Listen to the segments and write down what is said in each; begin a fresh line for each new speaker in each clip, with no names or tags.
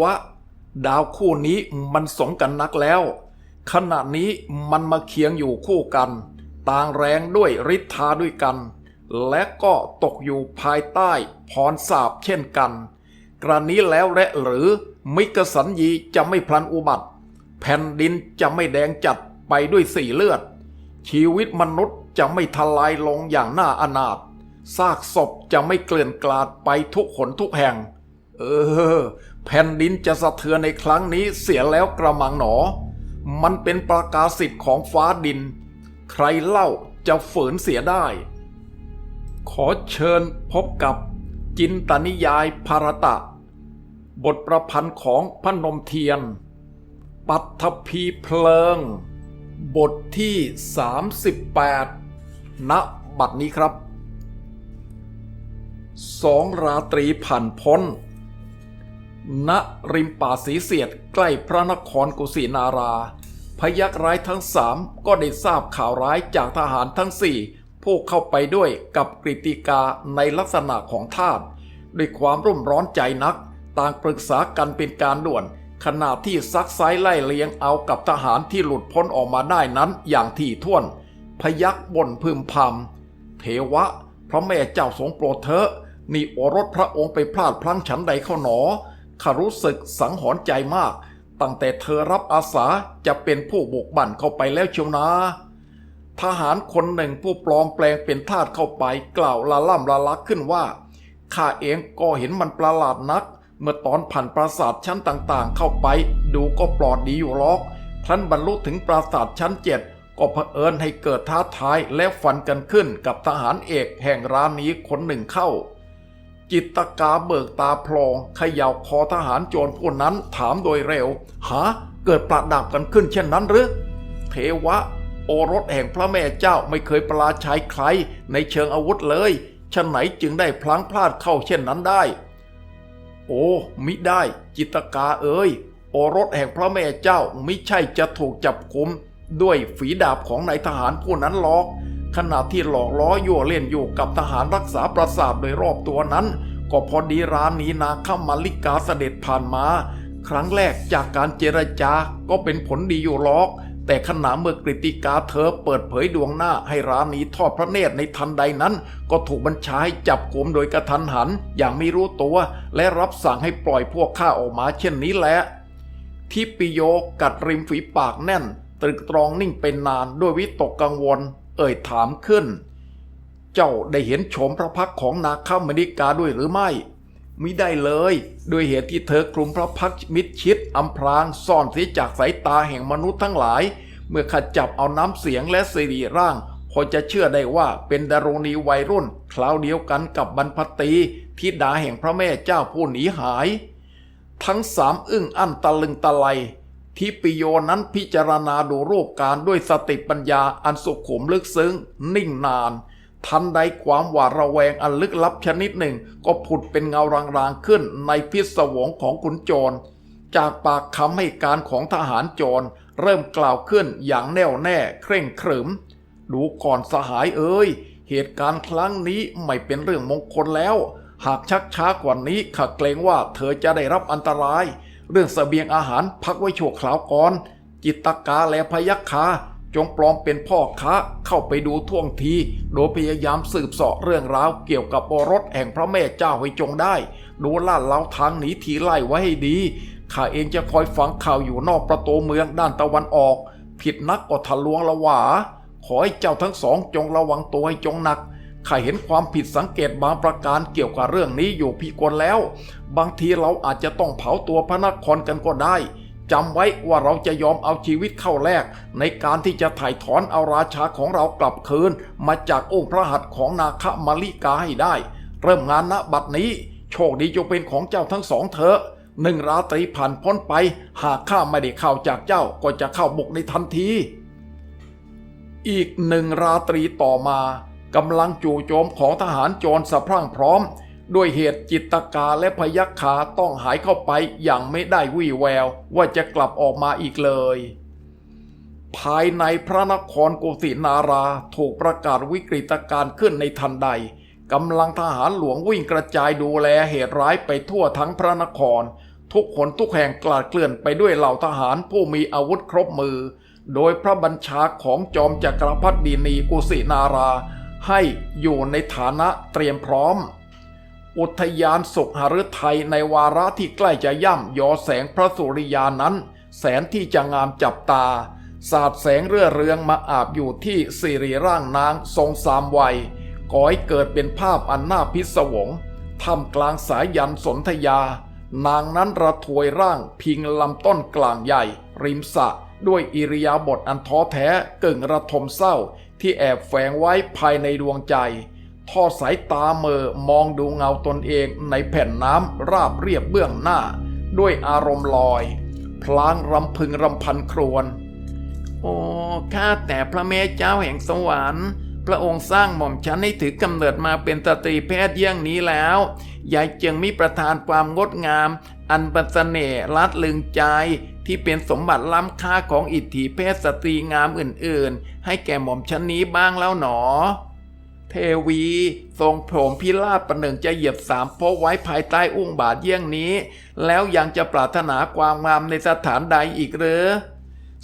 วะ ดาวคู่นี้มันสมกันนักแล้ว ขณะนี้มันมาเคียงอยู่คู่กัน ต่างแรงด้วยฤทธาด้วยกัน และก็ตกอยู่ภายใต้พรสาบเช่นกัน กระนี้แล้วและหรือมิกสัญญีจะไม่พลันอุบัติ แผ่นดินจะไม่แดงจัดไปด้วยสีเลือด ชีวิตมนุษย์จะไม่ทลายลงอย่างน่าอนาถซากศพจะไม่เกลื่อนกลาดไปทุกหนทุกแห่ง เออ แผ่นดินจะสะเทือนในครั้งนี้เสียแล้วกระมังหนอ มันเป็นประกาศสิทธิ์ของฟ้าดิน ใครเล่าจะฝืนเสียได้ ขอเชิญพบกับจินตนิยายภารตะ บทประพันธ์ของพนมเทียน ปัทภีเพลิง บทที่ 38 ณ บัดนี้ครับ สองราตรีผ่านพ้น ณริมป่าสีเสียดใกล้พระนครกุสินารา พยักร้ายทั้งสามก็ได้ทราบข่าวร้ายจากทหารทั้งสี่ผู้เข้าไปด้วยกับกฤติกาในลักษณะของทาสด้วยความรุ่มร้อนใจนัก ต่างปรึกษากันเป็นการด่วน ขณะที่ซักไซไล่เลียงเอากับทหารที่หลุดพ้นออกมาได้นั้นอย่างที่ท่วน พยักบ่นพึมพำเทวะ พระแม่เจ้าทรงโปรดเถอะนี่โอรสพระองค์ไปพลาดพลั้งฉันใดเข้าหนอ ข้ารู้สึกสังหรณ์ใจมาก ตั้งแต่เธอรับอาสาจะเป็นผู้บุกบั่นเข้าไปแล้วเชียวนะ ทหารคนหนึ่งผู้ปลอมแปลงเป็นทาสเข้าไปกล่าวละล่ำละลักขึ้นว่าข้าเองก็เห็นมันประหลาดนัก เมื่อตอนผ่านปราสาทชั้นต่างๆ เข้าไป ดูก็ปลอดดีอยู่หรอกท่านบรรลุถึงปราสาทชั้นเจ็ดก็เผอิญให้เกิดท้าทายและฟันกันขึ้นกับทหารเอกแห่งร้านนี้คนหนึ่งเข้า จิตตกาเบิกตาพลองเขย่าคอทหารโจรผู้นั้นถามโดยเร็ว หา เกิดประดับกันขึ้นเช่นนั้นหรือ เทวะ โอรสแห่งพระแม่เจ้าไม่เคยประลาชัยใครในเชิงอาวุธเลยฉะไหนจึงได้พลั้งพลาดเข้าเช่นนั้นได้ โอ้มิได้ จิตกาเอ๋ยโอรสแห่งพระแม่เจ้ามิใช่จะถูกจับกุมด้วยฝีดาบของนายทหารผู้นั้นหรอก ขณะที่หลอกล้อยั่วเล่นอยู่กับทหารรักษาปราสาทโดยรอบตัวนั้น ก็พอดีร้านนี้นาข้ามาลิกาเสด็จผ่านมา ครั้งแรกจากการเจรจาก็เป็นผลดีอยู่หรอก แต่ขณะเมื่อกฤติกาเธอเปิดเผยดวงหน้าให้ร้านนี้ทอดพระเนตรในทันใดนั้น ก็ถูกบัญชาให้จับกลุ่มโดยกระทันหัน อย่างไม่รู้ตัว และรับสั่งให้ปล่อยพวกข้าออกมาเช่นนี้แหละทิปิโยกัดริมฝีปากแน่น ตรึกตรองนิ่งเป็นนานด้วยวิตกกังวล เอ่ยถามขึ้น เจ้าได้เห็นโฉมพระพักของนาคามนิกาด้วยหรือไม่มิได้เลยด้วยเหตุที่เธอกลุ่มพระพักมิดชิดอำพรางซ่อนเสียจากสายตาแห่งมนุษย์ทั้งหลาย เมื่อขจับเอาน้ำเสียงและสิริร่าง พอจะเชื่อได้ว่าเป็นดารุณีวัยรุ่น คราวเดียวกันกับบรรพตรีธิดาแห่งพระแม่เจ้าผู้หนีหาย ทั้งสามอึ้งอั้นตะลึงตะไล ทิปิโยนั้นพิจารณาดูรูปการด้วยสติปัญญาอันสุขุมลึกซึ้ง นิ่งนาน ทันใดความหวาดระแวงอันลึกลับชนิดหนึ่ง ก็ผุดเป็นเงารางๆขึ้นในพิศวงของขุนโจร จากปากคำให้การของทหารโจร เริ่มกล่าวขึ้นอย่างแน่วแน่เคร่งขรึม ดูก่อนสหายเอ้ย เหตุการณ์ครั้งนี้ไม่เป็นเรื่องมงคลแล้ว หากชักช้ากว่านี้ข้าเกรงว่าเธอจะได้รับอันตราย เรื่องเสบียงอาหารพักไว้ชั่วคราวก่อน จิตตกาและพยัคาจงปลอมเป็นพ่อค้าเข้าไปดูท่วงที โดยพยายามสืบเสาะเรื่องราวเกี่ยวกับโอรสแห่งพระแม่เจ้าให้จงได้ ดูลาดเล้าทางหนีทีไล่ไว้ให้ดี ข้าเองจะคอยฟังข่าวอยู่นอกประตูเมืองด้านตะวันออก ผิดนักก็ทะลวงละหวา ขอให้เจ้าทั้งสองจงระวังตัวให้จงหนัก ข้าเห็นความผิดสังเกตบางประการเกี่ยวกับเรื่องนี้อยู่พีกลแล้ว บางทีเราอาจจะต้องเผาตัวพระนครกันก็ได้จำไว้ว่าเราจะยอมเอาชีวิตเข้าแลกในการที่จะถ่ายถอนเอาราชาของเรากลับคืน มาจากองค์พระหัตถ์ของนาคมาลิกาให้ได้ เริ่มงานณบัดนี้ โชคดีจงเป็นของเจ้าทั้งสองเถอะหนึ่งราตรีผ่านพ้นไป หากข้าไม่ได้เข้าจากเจ้าก็จะเข้าบุกในทันที อีกหนึ่งราตรีต่อมา กำลังจู่โจมของทหารโจรสะพรั่งพร้อม ด้วยเหตุจิตกาและพยัคฆาต้องหายเข้าไปอย่างไม่ได้วี่แวว ว่าจะกลับออกมาอีกเลย ภายในพระนครกุสินาราถูกประกาศวิกฤตการณ์ขึ้นในทันใดกำลังทหารหลวงวิ่งกระจายดูแลเหตุร้ายไปทั่วทั้งพระนคร ทุกคนทุกแห่งกลาดเกลื่อนไปด้วยเหล่าทหารผู้มีอาวุธครบมือ โดยพระบัญชาของจอมจักรพรรดินีกุสินารา ให้อยู่ในฐานะเตรียมพร้อม อุทยานสุขหฤทัยในวาระที่ใกล้จะย่ำยอแสงพระสุริยานั้น แสนที่จะงามจับตา สาดแสงเรื่อเรืองมาอาบอยู่ที่สิริร่างนางทรงสามวัยก่อให้เกิดเป็นภาพอันน่าพิศวงท่ามกลางสายยันสนธยา นางนั้นระถวยร่างพิงลำต้นกลางใหญ่ ริมสะด้วยอิริยาบถอันท้อแท้กึ่งระทมเศร้า ที่แอบแฝงไว้ภายในดวงใจ ทอดสายตาเมอมองดูเงาตนเองในแผ่นน้ำราบเรียบเบื้องหน้า ด้วยอารมณ์ลอย พลางรำพึงรำพันครวญโอ้ข้าแต่พระเมธเจ้าแห่งสวรรค์พระองค์สร้างหม่อมฉันให้ถือกำเนิดมาเป็นสตรีแพทย์เยี่ยงนี้แล้วยายจึงมีประทานความงดงาม อันป็นเสน่ห์ลัดลึงใจ ที่เป็นสมบัติล้ำค่าของอิทธิเพศสตรีงามอื่นๆ ให้แก่หม่อมฉันนี้บ้างแล้วหนอ เทวีทรงโผมพิราบประหนึ่งจะเหยียบสามโพกไว้ภายใต้อุ้งบาทเยี่ยงนี้ แล้วยังจะปรารถนาความงามในสถานใดอีกเหรือ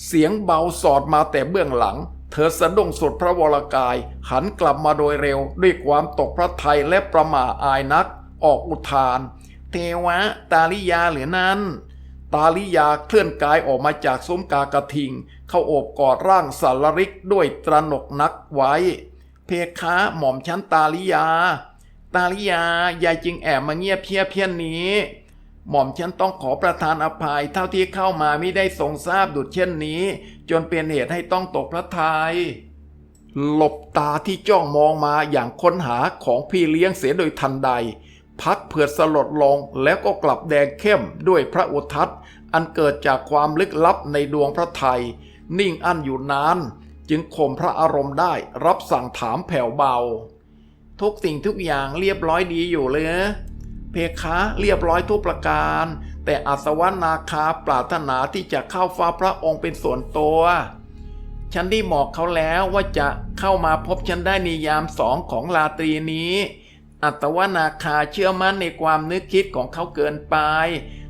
เสียงเบาสอดมาแต่เบื้องหลัง เธอสะดุ้งสุดพระวรกาย หันกลับมาโดยเร็ว ด้วยความตกพระทัยและประหม่าอายนัก ออกอุทาน เทวะ ตาลิยาหรือนั้น ตาลิยาเคลื่อนกายออกมาจากซุ้มกากระทิง เข้าโอบกอดร่างสารริกด้วยตระหนกนักไว้ เพคะหม่อมชั้นตาลิยา ตาลิยายายจึงแอบมาเงียบเพียเพี้ยนนี้ หม่อมฉันต้องขอประทานอภัยเท่าที่เข้ามาไม่ได้ทรงทราบดุจเช่นนี้ จนเป็นเหตุให้ต้องตกพระทยัยหลบตาที่จ้องมองมาอย่างค้นหาของพี่เลี้ยงเสียโดยทันใด พักเผื่อสลดลงแล้วก็กลับแดงเข้มด้วยพระอุทัศอันเกิดจากความลึกลับในดวงพระไทย นิ่งอั้นอยู่นาน จึงข่มพระอารมณ์ได้รับสั่งถามแผ่วเบา ทุกสิ่งทุกอย่างเรียบร้อยดีอยู่เลยเพคะเรียบร้อยทุกประการ แต่อาสวนาคาปรารถนาที่จะเข้าฟ้าพระองค์เป็นส่วนตัว ฉันได้บอกเขาแล้วว่าจะเข้ามาพบฉันได้ในยามสองของราตรีนี้ อัตวนาคาเชื่อมั่นในความนึกคิดของเขาเกินไป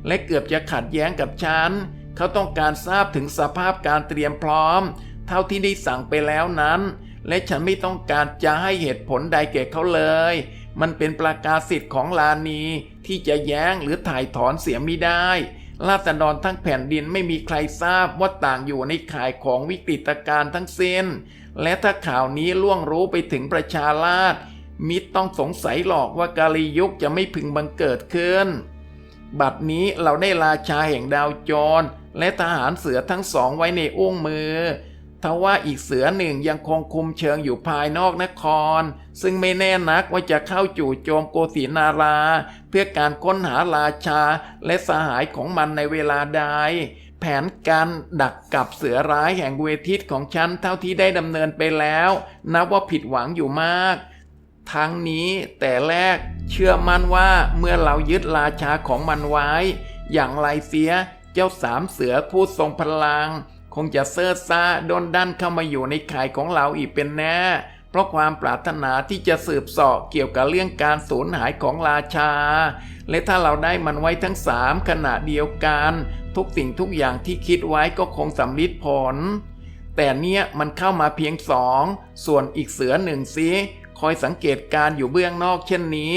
และเกือบจะขัดแย้งกับฉัน เขาต้องการทราบถึงสภาพการเตรียมพร้อม เท่าที่ได้สั่งไปแล้วนั้น และฉันไม่ต้องการจะให้เหตุผลใดแก่เขาเลย มันเป็นประกาศสิทธิ์ของลานีที่จะแย้งหรือถ่ายถอนเสียไม่ได้ราษฎรทั้งแผ่นดินไม่มีใครทราบว่าต่างอยู่ในข่ายของวิกฤตการณ์ทั้งสิ้น และถ้าข่าวนี้ล่วงรู้ไปถึงประชาราษฎร์ มิตรต้องสงสัยหรอกว่ากาลียุคจะไม่พึงบังเกิดขึ้น บัดนี้เราได้ราชาแห่งดาวจร และทหารเสือทั้งสองไว้ในอุ้งมือทว่าอีกเสือหนึ่งยังคงคุมเชิงอยู่ภายนอกนคร ซึ่งไม่แน่นักว่าจะเข้าจู่โจมโกสีนารา เพื่อการค้นหาราชาและสหายของมันในเวลาใด แผนการดักกับเสือร้ายแห่งเวทิตของฉันเท่าที่ได้ดำเนินไปแล้ว นับว่าผิดหวังอยู่มาก ทั้งนี้แต่แรกเชื่อมั่นว่าเมื่อเรายึดราชาของมันไว้ อย่างไรเสียเจ้าสามเสือผู้ทรงพลัง คงจะเซิร์ซาโดนดันเข้ามาอยู่ในข่ายของเราอีกเป็นแน่ เพราะความปรารถนาที่จะสืบสาะเกี่ยวกับเรื่องการสูญหายของราชา และถ้าเราได้มันไว้ทั้งสามขณะเดียวกัน ทุกสิ่งทุกอย่างที่คิดไว้ก็คงสำลิดผล แต่เนี่ยมันเข้ามาเพียงสองส่วนอีกเสือหนึ่งซิ คอยสังเกตการอยู่เบื้องนอกเช่นนี้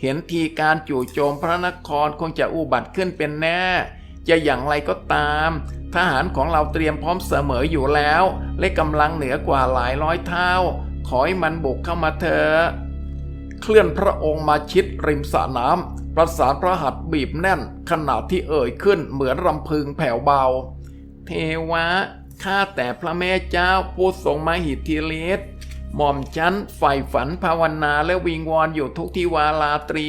เห็นทีการจู่โจมพระนครคงจะอุบัติขึ้นเป็นแน่ จะอย่างไรก็ตาม ทหารของเราเตรียมพร้อมเสมออยู่แล้ว และกำลังเหนือกว่าหลายร้อยเท่า ขอให้มันบุกเข้ามาเถอะเคลื่อนพระองค์มาชิดริมสระน้ำประสานพระหัตถ์บีบแน่น ขณะที่เอ่ยขึ้นเหมือนรำพึงแผ่วเบา เทวะข้าแต่พระแม่เจ้าผู้ทรงมาหิทธิฤทธิ์ หม่อมฉันใฝ่ฝันภาวนาและวิงวอนอยู่ทุกที่วาลาตรี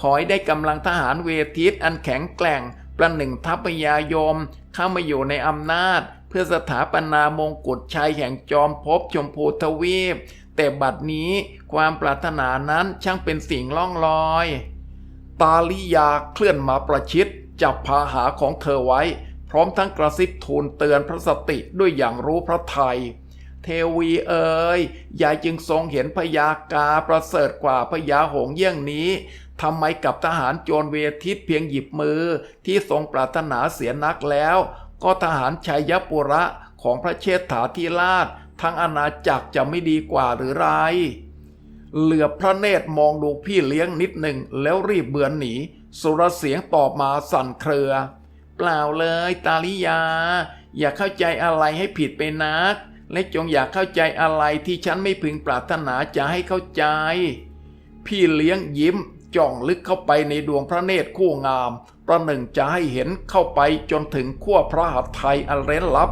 ขอให้ได้กำลังทหารเวทิตอันแข็งแกร่ง ประหนึ่งทัพพยายม เข้ามาอยู่ในอำนาจ เพื่อสถาปนามงกุฎชัยแห่งจอมภพชมพูทวีป แต่บัดนี้ความปรารถนานั้นช่างเป็นสิ่งล่องลอย ตาลิยาเคลื่อนมาประชิดจับพาหาของเธอไว้ พร้อมทั้งกระซิบทูลเตือนพระสติด้วยอย่างรู้พระไทย เทวีเอ๋ยยายจึงทรงเห็นพยากาประเสริฐกว่าพยาหงเยี่ยงนี้ทำไมกับทหารโจรเวทิตเพียงหยิบมือที่ทรงปรารถนาเสียนักแล้ว ก็ทหารชัยปุระของพระเชษฐาธิราช ทั้งอาณาจักรจะไม่ดีกว่าหรือไร เหลือพระเนตรมองดูพี่เลี้ยงนิดหนึ่งแล้วรีบเบือนหนี สุรเสียงตอบมาสั่นเครือ เปล่าเลยตาลิยา อย่าเข้าใจอะไรให้ผิดไปนัก และจงอย่าเข้าใจอะไรที่ฉันไม่พึงปรารถนาจะให้เข้าใจ พี่เลี้ยงยิ้มจ้องลึกเข้าไปในดวงพระเนตรคู่งาม ประหนึ่งจะให้เห็นเข้าไปจนถึงขั้วพระหัตถ์ไทยอันเร้นลับ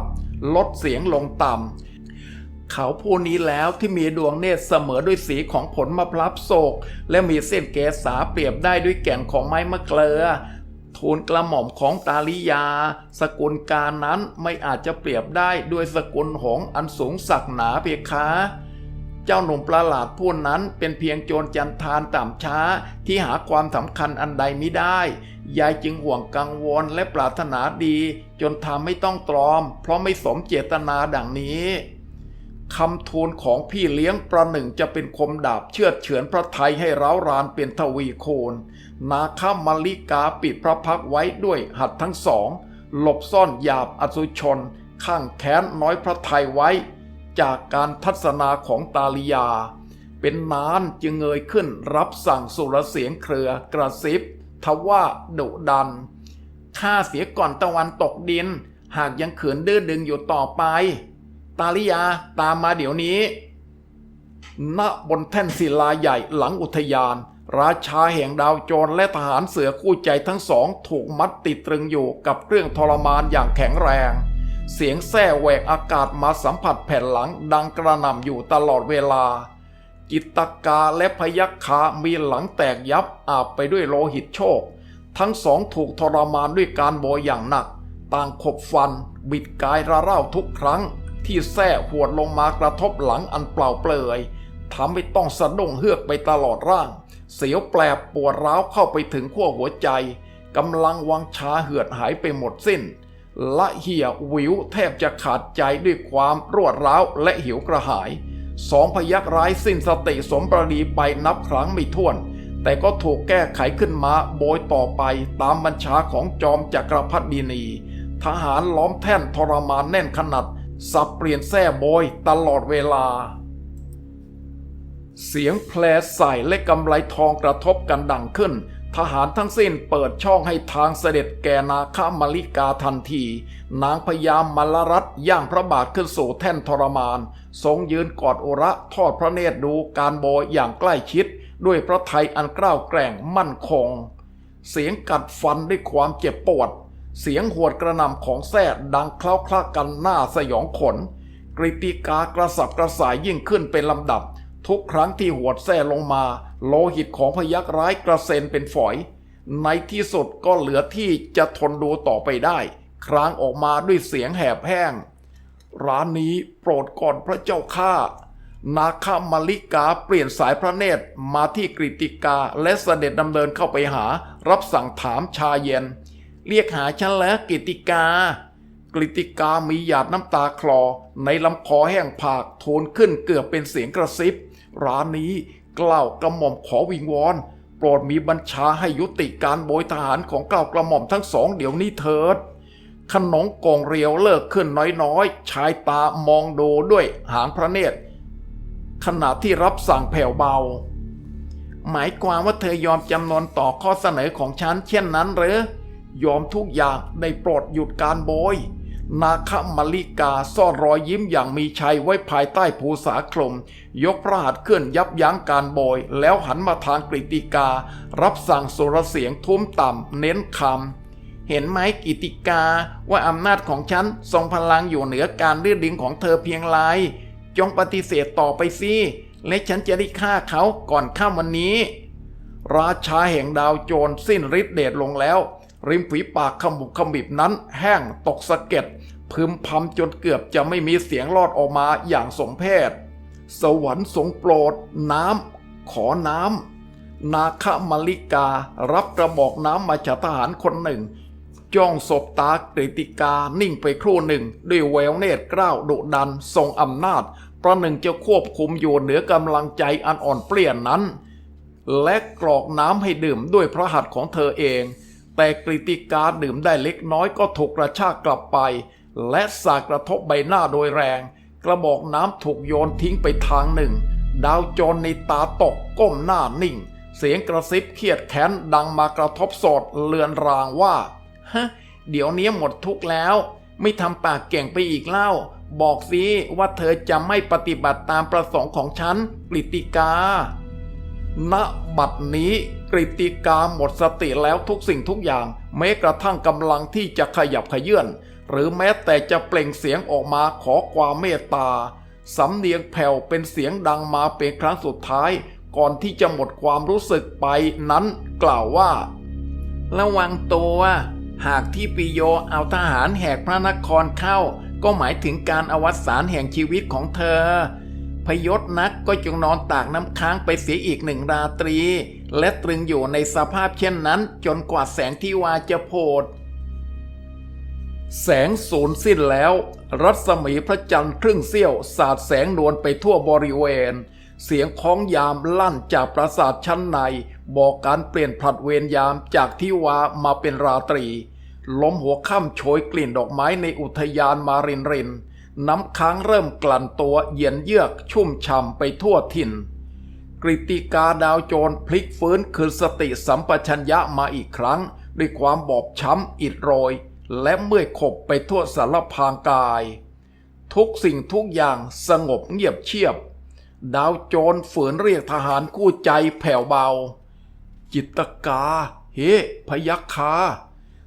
ลดเสียงลงต่ำเขาผู้นี้แล้วที่มีดวงเนตรเสมอด้วยสีของผลมะพร้าวโศก และมีเส้นเกษาเปรียบได้ด้วยแก่นของไม้มะเกลือ ทูลกระหม่อมของตาลิยา สกุลการนั้นไม่อาจจะเปรียบได้ด้วยสกุลหงอันสูงสักหนาเพียคะ เจ้าหนุ่มประหลาดผู้นั้นเป็นเพียงโจรจันทานต่ำช้าที่หาความสำคัญอันใดมิได้ ยายจึงห่วงกังวลและปรารถนาดี จนทำไม่ต้องตรอม เพราะไม่สมเจตนาดังนี้คำทูลของพี่เลี้ยงประหนึ่งจะเป็นคมดาบเชือดเฉือนพระไทยให้ร้าวรานเป็นทวีโคน นาคามาลิกาปิดพระพักไว้ด้วยหัดทั้งสอง หลบซ่อนหยาบอสุชน ข้างแค้นน้อยพระไทยไว้ จากการทัศนาของตาลิยา เป็นนานจึงเงยขึ้นรับสั่งสุรเสียงเครือกระซิบ ทว่าดุดันข้าเสียก่อนตะวันตกดิน หากยังเขืนดื้อดึงอยู่ต่อไป ตาลิยาตามมาเดี๋ยวนี้ณบนแท่นศิลาใหญ่หลังอุทยาน ราชาแห่งดาวโจรและทหารเสือคู่ใจทั้งสองถูกมัดติดตรึงอยู่กับเครื่องทรมานอย่างแข็งแรง เสียงแส้แหวกอากาศมาสัมผัสแผ่นหลังดังกระหน่ำอยู่ตลอดเวลา จิตตกาและพยัคฆามีหลังแตกยับอาบไปด้วยโลหิตโชค ทั้งสองถูกทรมานด้วยการโบยอย่างหนัก ต่างขบฟัน บิดกายระเร่าทุกครั้ง ที่แส้หวดลงมากระทบหลังอันเปล่าเปลือยทำให้ต้องสะดุ้งเฮือกไปตลอดร่าง เสียวแปลบปวดร้าวเข้าไปถึงขั้วหัวใจกำลังวังชาเหือดหายไปหมดสิ้น ละเหี่ยวิวแทบจะขาดใจด้วยความรวดร้าวและหิวกระหาย สองพยักร้ายสิ้นสติสมประดีไปนับครั้งไม่ถ้วน แต่ก็ถูกแก้ไขขึ้นมาโบยต่อไปตามบัญชาของจอมจักรพรรดินี ทหารล้อมแท่นทรมานแน่นขนาดสับเปลี่ยนแส้โบยตลอดเวลา เสียงแพลใส่และกำไลทองกระทบกันดังขึ้น ทหารทั้งสิ้นเปิดช่องให้ทางเสด็จแก่นาคามาลิกาทันที นางพยามมลรัตย่างพระบาทขึ้นสู่แท่นทรมาน ทรงยืนกอดโอระทอดพระเนตรดูการโบยอย่างใกล้ชิด ด้วยพระไทยอันกล้าวแกร่งมั่นคง เสียงกัดฟันด้วยความเจ็บปวด เสียงหวดกระนำของแส้ดังเคล้าคลากันหน้าสยองขนกริติกากระสับกระส่ายยิ่งขึ้นเป็นลำดับ ทุกครั้งที่หวดแส้ลงมา โลหิตของพยักร้ายกระเซ็นเป็นฝอย ในที่สุดก็เหลือที่จะทนดูต่อไปได้ ครางออกมาด้วยเสียงแหบแห้ง ร้านนี้โปรดก่อนพระเจ้าข้านาคามาลิกาเปลี่ยนสายพระเนตรมาที่กริติกาและเสด็จดำเนินเข้าไปหา รับสั่งถามชาเย็น เรียกหาฉันแล้วกริติกากริติกามีหยาดน้ำตาคลอ ในลำคอแห้งผากโทนขึ้นเกือบเป็นเสียงกระซิบ ร้านนี้กล่าวกระหม่อมขอวิงวอนโปรดมีบัญชาให้ยุติการโบยทหารของเก้ากระหม่อมทั้งสองเดี๋ยวนี้เถิดขนงกงเรียวเลิกขึ้นน้อยๆ ชายตามองดูด้วยหางพระเนตร ขณะที่รับสั่งแผ่วเบา หมายความว่าเธอยอมจำนนต่อข้อเสนอของฉันเช่นนั้นหรือ ยอมทุกอย่างได้โปรดหยุดการโบย นาคมาลิกาซ่อนรอยยิ้มอย่างมีชัยไว้ภายใต้ภูษาคลม ยกพระหัตถ์ขึ้นยับยั้งการโบยแล้วหันมาทางกริติกา รับสั่งสุรเสียงทุ้มต่ำเน้นคำ เห็นไหมกิติกาว่าอำนาจของฉันทรงพลังอยู่เหนือการเลือดดิ้งของเธอเพียงไรจงปฏิเสธต่อไปสิและฉันจะได้ฆ่าเขาก่อนข้ามวันนี้ ราชาแห่งดาวโจรสิ้นฤทธิ์เดชลงแล้ว ริมฝีปากขมุบขมิบนั้นแห้งตกสะเก็ดพึมพำจนเกือบจะไม่มีเสียงรอดออกมาอย่างสมเพศ สวรรค์ทรงโปรด น้ำขอน้ำ นาคมาลิการับกระบอกน้ำมาจากทหารคนหนึ่ง จ้องศบตากริติกานิ่งไปครู่หนึ่ง ด้วยแววเนตรกล้าวดุดัน ทรงอำนาจ ประหนึ่งจะควบคุมอยู่เหนือกำลังใจอันอ่อนเปลี่ยนนั้น และกรอกน้ำให้ดื่มด้วยพระหัตถ์ของเธอเอง แต่กริติกาดื่มได้เล็กน้อยก็ถูกกระชากกลับไป และสากระทบใบหน้าโดยแรง กระบอกน้ำถูกโยนทิ้งไปทางหนึ่ง ดาวโจรในตาตกก้มหน้านิ่ง เสียงกระซิบเครียดแค้นดังมากระทบสดเลือนรางว่า ฮะ เดี๋ยวนี้หมดทุกข์แล้ว ไม่ทำปากเก่งไปอีกเล่า บอกสิว่าเธอจะไม่ปฏิบัติตามประสงค์ของฉันกริติกา ณบัดนี้กริติกาหมดสติแล้วทุกสิ่งทุกอย่าง แม้กระทั่งกำลังที่จะขยับขยื่นหรือแม้แต่จะเปล่งเสียงออกมาขอความเมตตา สำเนียงแผ่วเป็นเสียงดังมาเป็นครั้งสุดท้าย ก่อนที่จะหมดความรู้สึกไปนั้นกล่าวว่า ระวังตัวหากที่ปิโยเอาทหารแหกพระนครเข้า ก็หมายถึงการอวสานแห่งชีวิตของเธอ พยศนักก็จงนอนตากน้ำค้างไปเสียอีกหนึ่งราตรี และตรึงอยู่ในสภาพเช่นนั้น จนกว่าแสงที่วาจะโผดแสงสูญสิ้นแล้ว รัศมีพระจันทร์ครึ่งเสี้ยว สาดแสงนวลไปทั่วบริเวณ เสียงของยามลั่นจากปราสาทชั้นใน บอกการเปลี่ยนผลัดเวรยามจากที่วามาเป็นราตรีลมหัวค่ำโชยกลิ่นดอกไม้ในอุทยานมารินริน น้ำค้างเริ่มกลั่นตัวเย็นเยือกชุ่มช่ำไปทั่วถิ่น กริติกาดาวโจรพลิกฟื้นคืนสติสัมปชัญญะมาอีกครั้ง ด้วยความบอบช้ำอิดโรย และเมื่อยขบไปทั่วสารพางกาย ทุกสิ่งทุกอย่างสงบเงียบเชียบ ดาวโจรฝืนเรียกทหารคู่ใจแผ่วเบา จิตตกา เฮพยัคฆา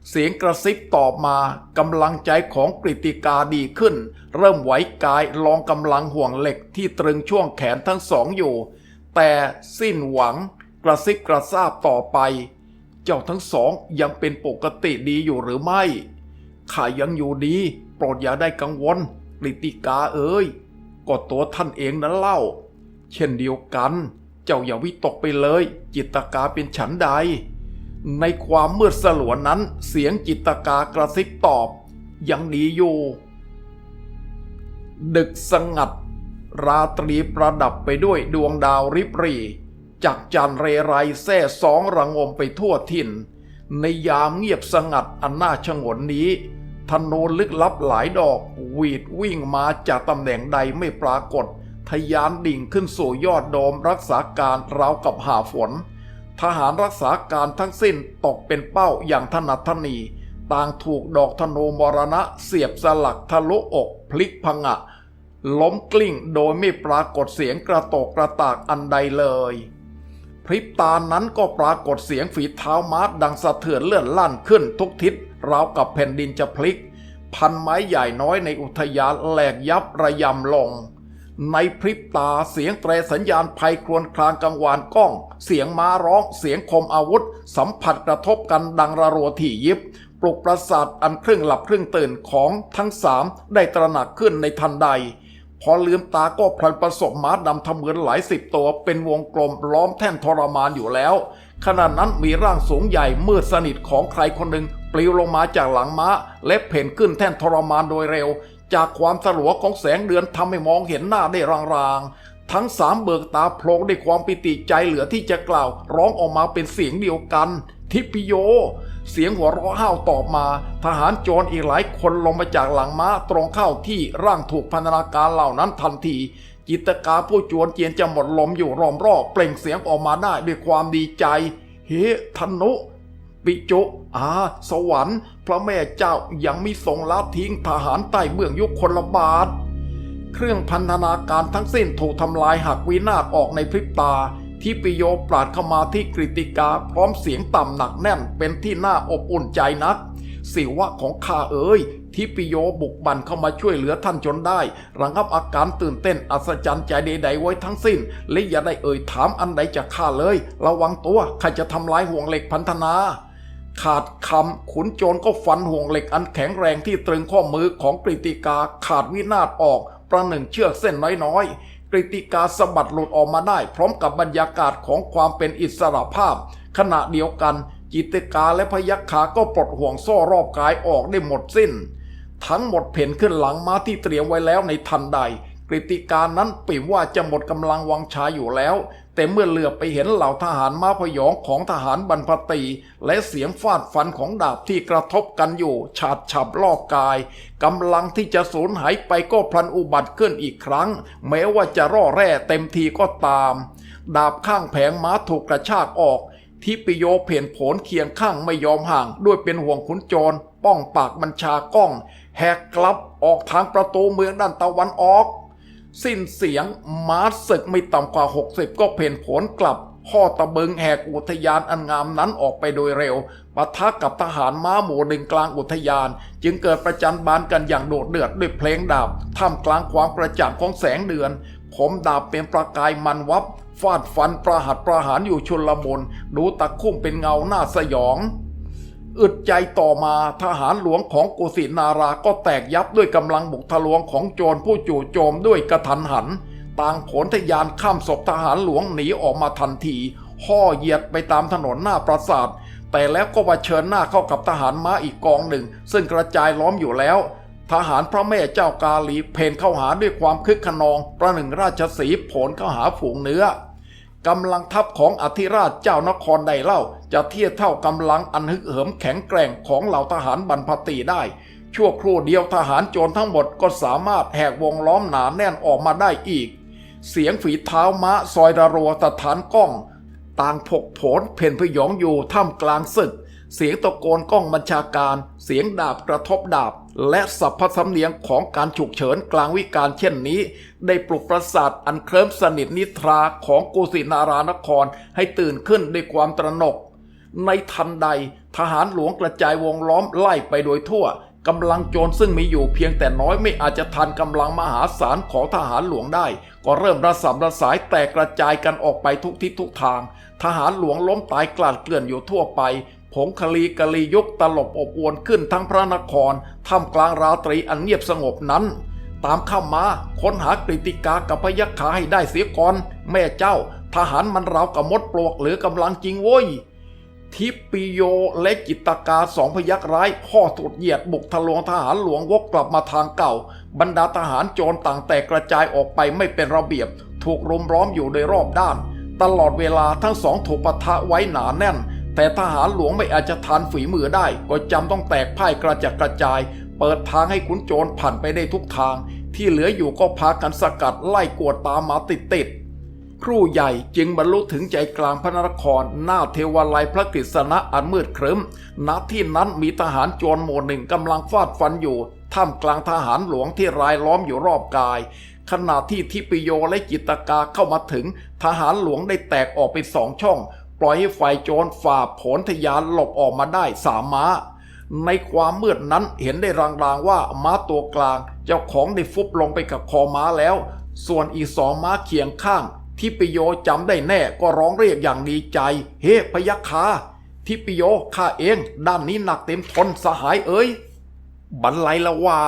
เสียงกระซิบตอบมากำลังใจของกริติกาดีขึ้น เริ่มไหวกายลองกำลังห่วงเหล็กที่ตรึงช่วงแขนทั้งสองอยู่ แต่สิ้นหวังกระซิบกระซาบต่อไป เจ้าทั้งสองยังเป็นปกติดีอยู่หรือไม่ข้ายังอยู่ดี โปรดอย่าได้กังวลกริติกาเอ๋ยก็ตัวท่านเองนั้นเล่า เช่นเดียวกัน เจ้าอย่าวิตกไปเลย จิตตกาเป็นฉันใด ในความมืดสลัวนั้นเสียงจิตกากระซิบตอบยังดีอยู่ ดึกสงัด ราตรีประดับไปด้วยดวงดาวริบหรีจากจันเรไรแท่สองระงมไปทั่วถิ่น ในยามเงียบสงัดอันน่าชงนนี้ธนูลึกลับหลายดอกหวีดวิ่งมาจากตำแหน่งใดไม่ปรากฏทะยานดิ่งขึ้นสู่ยอดโดมรักษาการราวกับหาฝน ทหารรักษาการทั้งสิ้นตกเป็นเป้าอย่างถนัดทนี ต่างถูกดอกธนูมรณะเสียบสลักทะลุอกพลิกพังะ ล้มกลิ้งโดยไม่ปรากฏเสียงกระโตกกระตากอันใดเลย พริบตานั้นก็ปรากฏเสียงฝีเท้ามา้าดังสะเทือนเลื่อนลั่นขึ้นทุกทิศราวกับแผ่นดินจะพลิก พันไม้ใหญ่น้อยในอุทยานแหลกยับระยำลง ในพริบตาเสียงแตรสัญญาณภัยครวญครางกังวานก้อง เสียงม้าร้อง เสียงคมอาวุธ สัมผัสกระทบกันดังระรัวถี่ยิบ ปลุกประสาทอันครึ่งหลับครึ่งตื่นของทั้งสามได้ตระหนักขึ้นในทันใด พอลืมตาก็พลันประสบม้าดำทำเหมือนหลายสิบตัวเป็นวงกลมล้อมแท่นทรมานอยู่แล้ว ขณะนั้นมีร่างสูงใหญ่มืดสนิทของใครคนหนึ่งปลิวลงมาจากหลังม้าและเพ่นขึ้นแท่นทรมานโดยเร็ว จากความสลัวของแสงเดือนทำให้มองเห็นหน้าได้รางๆ ทั้งสามเบิกตาโพลงด้วยความปิติใจเหลือที่จะกล่าว ร้องออกมาเป็นเสียงเดียวกัน ทิปิโย เสียงหัวเราะห้าวตอบมา ทหารโจรอีกหลายคนลงมาจากหลังม้าตรงเข้าที่ร่างถูกพันธนาการเหล่านั้นทันที จิตกาผู้จวนเจียนจะหมดลมอยู่รอมรอบเปล่งเสียงออกมาได้ด้วยความดีใจ เฮ้ธนุ ปิจุอาสวรรค์ พระแม่เจ้ายังมีทรงละทิ้งทหารใต้เบื้องยุคคนละบาท เครื่องพันธนาการทั้งสิ้นถูกทำลายหักวินาศออกในพริบตาที่ปิโยปราดเข้ามาที่กริติกาพร้อมเสียงต่ำหนักแน่นเป็นที่น่าอบอุ่นใจนักสิวะของข้าเอ๋ยที่ปิโยบุกบันเข้ามาช่วยเหลือท่านจนได้ ระงับอาการตื่นเต้นอัศจรรย์ใจใดๆไว้ทั้งสิ้น และอย่าได้เอ่ยถามอันใดจากข้าเลย ระวังตัวข้าจะทำลายห่วงเหล็กพันธนา ขาดคำขุนโจรก็ฟันห่วงเหล็กอันแข็งแรงที่ตรึงข้อมือของกริติกาขาดวินาศออก ประหนึ่งเชือกเส้นน้อยๆ กริติกาสะบัดหลุดออกมาได้ พร้อมกับบรรยากาศของความเป็นอิสระภาพ ขณะเดียวกัน จิตกาและพยัคฆาก็ปลดห่วงโซ่รอบกายออกได้หมดสิ้น ทั้งหมดเพ่นขึ้นหลังม้าที่เตรียมไว้แล้วในทันใดกฤติการนั้นปิ่มว่าจะหมดกำลังวังชาอยู่แล้ว แต่เมื่อเหลือบไปเห็นเหล่าทหารม้าพยองของทหารบรรพตี และเสียงฟาดฟันของดาบที่กระทบกันอยู่ ฉาดฉับลอกกายกำลังที่จะสูญหายไปก็พลันอุบัติขึ้นอีกครั้ง แม้ว่าจะร่อแร่เต็มทีก็ตาม ดาบข้างแผงม้าถูกกระชากออกทิปิโยเพ่นผลเคียงข้างไม่ยอมห่าง ด้วยเป็นห่วงขุนโจร ป้องปากบัญชากล้อง แหกกลับออกทางประตูเมืองด้านตะวันออก สิ้นเสียงม้าศึกไม่ต่ำกว่า 60 ก็เพ่นผลกลับพ่อตะเบิงแหกอุทยานอันงามนั้นออกไปโดยเร็วปะทะกับทหารม้าหมู่หนึ่งกลางอุทยาน จึงเกิดประจันบานกันอย่างโดดเดือดด้วยเพลงดาบท่ามกลางความประจักษ์ของแสงเดือน ผมดาบเป็นประกายมันวับฟาดฟันประหัตประหารอยู่ชุละมุนดูตะคุ่มเป็นเงาหน้าสยอง อึดใจต่อมาทหารหลวงของกุสินาราก็แตกยับด้วยกำลังบุกทะลวงของโจรผู้จู่โจมด้วยกระทันหัน ต่างผลทยานข้ามศพทหารหลวงหนีออกมาทันที ห่อเหยียดไปตามถนนหน้าปราสาท แต่แล้วก็มาเชิญหน้าเข้ากับทหารม้าอีกกองหนึ่ง ซึ่งกระจายล้อมอยู่แล้ว ทหารพระแม่เจ้ากาลีเพนเข้าหาด้วยความคึกขนอง ประหนึ่งราชสีผลเข้าหาฝูงเนื้อ กำลังทัพของอธิราชเจ้านครใดเล่า จะเทียบเท่ากำลังอันฮึกเหิมแข็งแกร่งของเหล่าทหารบรรพตีได้ ชั่วครู่เดียวทหารโจรทั้งหมดก็สามารถแหกวงล้อมหนาแน่นออกมาได้อีก เสียงฝีเท้าม้าซอยระรัวสถานกล้อง ต่างผกโผนเพ่นพยองอยู่ท่ามกลางศึก เสียงตะโกนกล้องบัญชาการ เสียงดาบกระทบดาบ และสัพพสำเนียงของการฉุกเฉินกลางวิการเช่นนี้ ได้ปลุกประสาทอันเคลิ้มสนิทนิทราของกุสินารานครให้ตื่นขึ้นด้วยความตระหนก ในทันใดทหารหลวงกระจายวงล้อมไล่ไปโดยทั่วกำลังโจรซึ่งมีอยู่เพียงแต่น้อยไม่อาจจะทันกำลังมหาศาลของทหารหลวงได้ ก็เริ่มระสำระสายแตกกระจายกันออกไปทุกทิศทุกทาง ทหารหลวงล้มตายกลาดเกลื่อนอยู่ทั่วไป ผงคลีกะลียกตลบอบอวนขึ้นทั้งพระนครท่ามกลางราตรีอันเงียบสงบนั้น ตามเข้ามาค้นหากฤติกากับพยัคฆาให้ได้เสียก่อน แม่เจ้า ทหารมันราวกับมดปลวกหรือกำลังจริงโว้ยทิปิโยและจิตกาสองพยักร้ายพ่อสุดเหยียดบุกทะลวงทหารหลวงวกกลับมาทางเก่า บรรดาทหารโจรต่างแตกกระจายออกไปไม่เป็นระเบียบ ถูกรุมล้อมอยู่โดยรอบด้าน ตลอดเวลาทั้งสองถูกปะทะไว้หนาแน่น แต่ทหารหลวงไม่อาจจะทานฝีมือได้ ก็จำต้องแตกพ่ายกระจัดกระจาย เปิดทางให้ขุนโจรผ่านไปได้ทุกทาง ที่เหลืออยู่ก็พากันสกัดไล่กวดตามมาติดติดครูใหญ่จึงบรรลุถึงใจกลางพระนคร หน้าเทวาลัยพระกฤษณะอันมืดครึ้มณที่นั้นมีทหารโจรหมู่หนึ่งกำลังฟาดฟันอยู่ท่ามกลางทหารหลวงที่รายล้อมอยู่รอบกาย ขณะที่ทิปิโยและจิตตกาเข้ามาถึง ทหารหลวงได้แตกออกเป็นสองช่อง ปล่อยให้ฝ่ายโจรฝ่าผลทยานหลบออกมาได้สามม้า ในความมืดนั้นเห็นได้รางๆว่าม้าตัวกลาง เจ้าของได้ฟุบลงไปกับคอม้าแล้ว ส่วนอีสองม้าเคียงข้าง ทิปิโยจำได้แน่ก็ร้องเรียกอย่างดีใจ เฮ้พยัคฆาทิปิโยข้าเองด้านนี้หนักเต็มทนสหายเอ้ยบันไลละว่า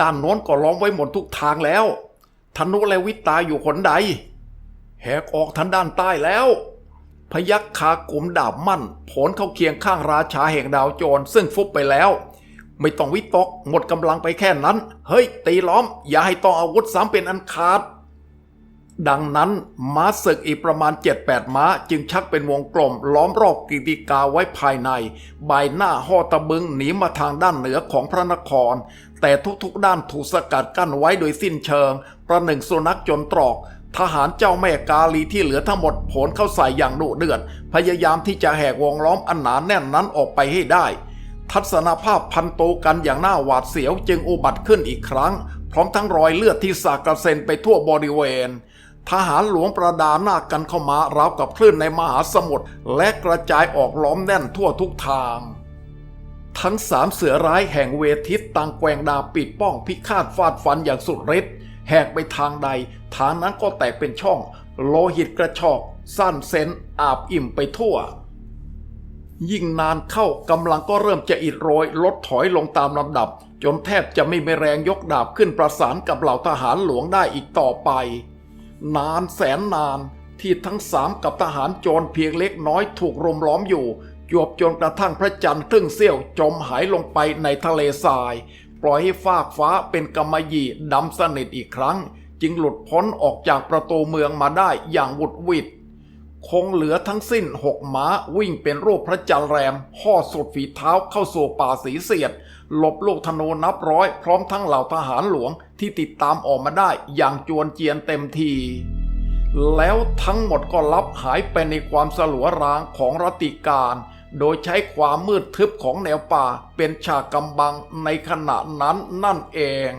ด้านโน้นก็ล้อมไว้หมดทุกทางแล้วธนุและวิตาอยู่คนใด แหกออกทางด้านใต้แล้ว พยัคฆากลุ่มดาบมั่นผลเข้าเคียงข้างราชาแห่งดาวโจรซึ่งฟุบไปแล้ว ไม่ต้องวิตกหมดกำลังไปแค่นั้น เฮ้ย ตีล้อม อย่าให้ต้องอาวุธสามเป็นอันขาด ดังนั้นม้าศึกอีกประมาณ 7-8 ม้าจึงชักเป็นวงกลม ล้อมรอบกิติกาไว้ภายใน ใบหน้าห่อตะบึงหนีมาทางด้านเหนือของพระนคร แต่ทุกๆด้านถูกสกัดกั้นไว้โดยสิ้นเชิง ประหนึ่งสุนัขจนตรอก ทหารเจ้าแม่กาลีที่เหลือทั้งหมดผลเข้าใส่อย่างดุเดือด พยายามที่จะแหกวงล้อมอันหนาแน่นนั้นออกไปให้ได้ ทัศนภาพพันโตกันอย่างน่าหวาดเสียวจึงอุบัติขึ้นอีกครั้ง พร้อมทั้งรอยเลือดที่สากระเซ็นไปทั่วบริเวณ ทหารหลวงประดาหน้ากันเข้ามาราวกับคลื่นในมหาสมุทรและกระจายออกล้อมแน่นทั่วทุกทางทั้งสามเสือร้ายแห่งเวทิตต่างแกว่งดาบปิดป้องพิฆาตฟาดฟันอย่างสุดฤทธิ์ แหกไปทางใด ทางนั้นก็แตกเป็นช่อง โลหิตกระชอกสั้นเซนอาบอิ่มไปทั่ว ยิ่งนานเข้ากำลังก็เริ่มจะอิดโรย ลดถอยลงตามลำดับ จนแทบจะไม่มีแรงยกดาบขึ้นประสานกับเหล่าทหารหลวงได้อีกต่อไป นานแสนนานที่ทั้งสามกับทหารโจรเพียงเล็กน้อยถูกรุมล้อมอยู่จวบจนกระทั่งพระจันทร์ครึ่งเสี้ยวจมหายลงไปในทะเลทราย ปล่อยให้ฟากฟ้าเป็นกำมะหยี่ดำสนิทอีกครั้ง จึงหลุดพ้นออกจากประตูเมืองมาได้อย่างวุดวิดคงเหลือทั้งสิ้นหกม้าวิ่งเป็นรูปพระจันทร์แรมห่อสุดฝีเท้าเข้าสู่ป่าสีเสียด หลบลูกธนูนับร้อย พร้อมทั้งเหล่าทหารหลวงที่ติดตามออกมาได้อย่างจวนเจียนเต็มทีแล้วทั้งหมดก็ลับหายไปในความสลัวรางของรติการ โดยใช้ความมืดทึบของแนวป่าเป็นฉากกำบังในขณะนั้นนั่นเอง